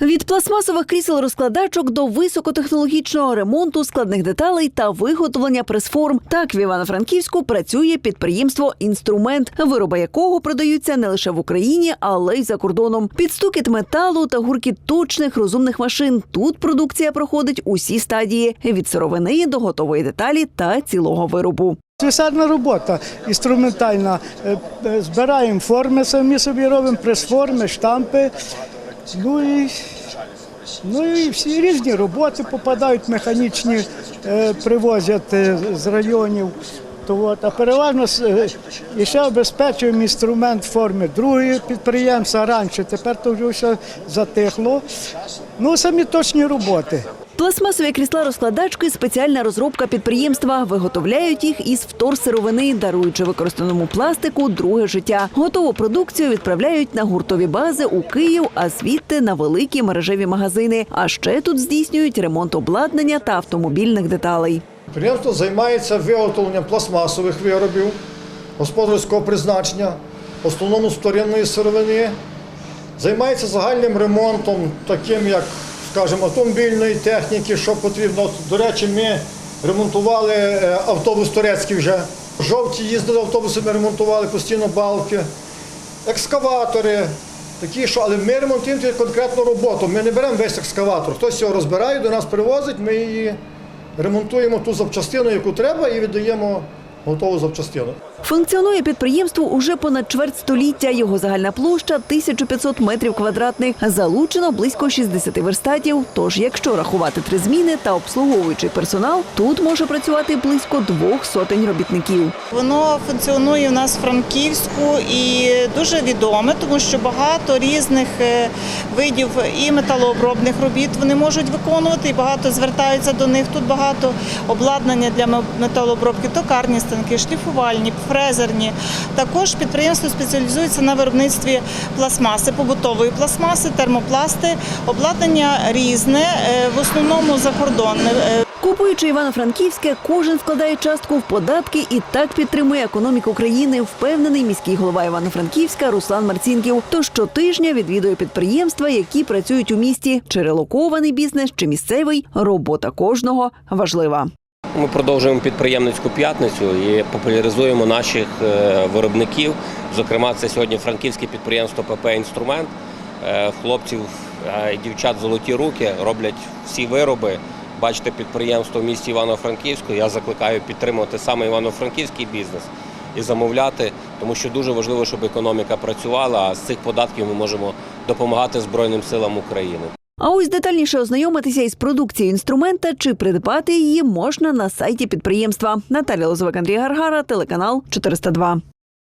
Від пластмасових крісел розкладачок до високотехнологічного ремонту складних деталей та виготовлення прес-форм. Так в Івано-Франківську працює підприємство Інструмент, вироби якого продаються не лише в Україні, але й за кордоном. Під металу та гуркіт точних розумних машин. Тут продукція проходить усі стадії від сировини до готової деталі та цілого виробу. Слюсарна робота інструментальна. Е, е, Збираємо форми, самі собі робимо прес-форми, штампи. Ну і, ну і всі різні роботи попадають механічні, е, привозять е, з районів. То от, а переважно е, і ще обезпечуємо інструмент форми другої підприємства раніше, тепер то вже все затихло. Ну, самі точні роботи. Пластмасові крісла розкладачки спеціальна розробка підприємства. Виготовляють їх із вторсировини, даруючи використаному пластику друге життя. Готову продукцію відправляють на гуртові бази у Київ, а звідти на великі мережеві магазини. А ще тут здійснюють ремонт обладнання та автомобільних деталей. Підприємство займається виготовленням пластмасових виробів господарського призначення, основному з вторинної сировини. Займається загальним ремонтом, таким як, скажімо, автомобільної техніки, що потрібно. До речі, ми ремонтували е, автобус турецький вже. Жовті їздили автобусами, ремонтували постійно балки, екскаватори. Такі, що, але ми ремонтуємо конкретну роботу. Ми не беремо весь екскаватор. Хтось його розбирає, до нас привозить, ми її ремонтуємо ту запчастину, яку треба, і віддаємо готову запчастину. Функціонує підприємство уже понад чверть століття. Його загальна площа 1500 метрів квадратних. Залучено близько 60 верстатів. Тож, якщо рахувати три зміни та обслуговуючий персонал, тут може працювати близько двох сотень робітників. Воно функціонує у нас в Франківську і дуже відоме, тому що багато різних е, видів і металообробних робіт вони можуть виконувати, і багато звертаються до них. Тут багато обладнання для ме- металообробки, токарні станки, шліфувальні, фрезерні. Також підприємство спеціалізується на виробництві пластмаси, побутової пластмаси, термопласти. Обладнання різне, е, в основному закордонне. Е, Купуючи Івано-Франківське, кожен вкладає частку в податки і так підтримує економіку країни. Впевнений міський голова Івано-Франківська Руслан Марцінків. То щотижня відвідує підприємства, які працюють у місті. Чи релокований бізнес, чи місцевий робота кожного важлива. Ми продовжуємо підприємницьку п'ятницю і популяризуємо наших е, виробників. Зокрема, це сьогодні франківське підприємство ПП Інструмент. Е, Хлопців е, і дівчат золоті руки роблять всі вироби. Бачите підприємство в місті Івано-Франківську. Я закликаю підтримувати саме івано-франківський бізнес і замовляти, тому що дуже важливо, щоб економіка працювала. А з цих податків ми можемо допомагати Збройним силам України. А ось детальніше ознайомитися із продукцією інструмента чи придбати її можна на сайті підприємства. Наталя Лозовик, Андрій Гаргара, телеканал 402.